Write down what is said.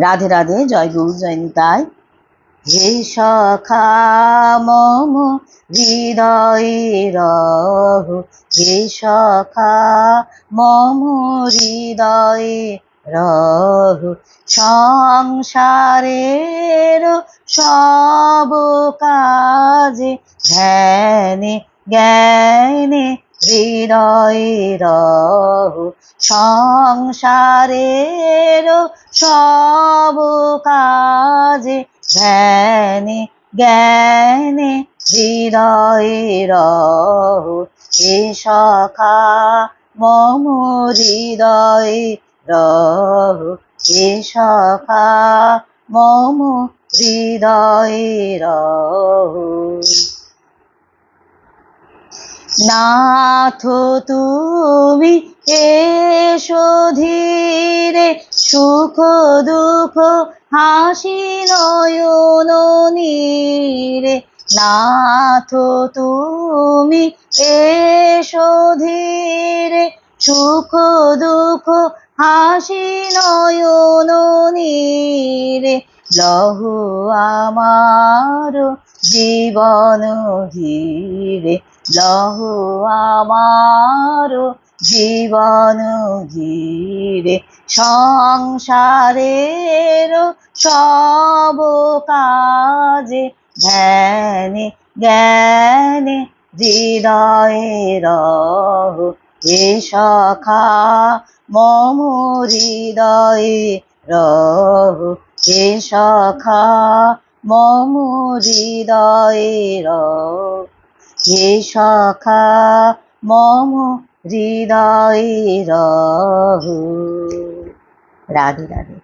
রাধে রাধে, জয় গুরু, জয় হে সখা মম হৃদয়ে রহ, হে সখা মম হৃদয়ে রহ। সংসারের সব কাজে ধ্যানে, জ্ঞানে হৃদয়ে রহ সংসারের সব কাজে ধ্যানে জ্ঞানে হৃদয়ে হে সখা মম হৃদয়ে রহ হে সখা মম হৃদয়ে রহ নাথ, তুমি এসো ধীরে, সুখ, দুঃখ, হাসি, নয়ন, নীরে। নাথ, তুমি এসো ধীরে, সুখ, দুঃখ, হাসি, নয়ন, নীরে। লহু আমার জীবন ঘিরে লহু আমার জীবন ঘিরে, সংসারের সব কাজে ধ্যানে, জ্ঞানে, হৃদয়ে রহ। এ সখা মম হৃদয়ে রহ। হে সখা মম হৃদয়ে রহ। হে সখা মম হৃদয়ে রাধে রাধে।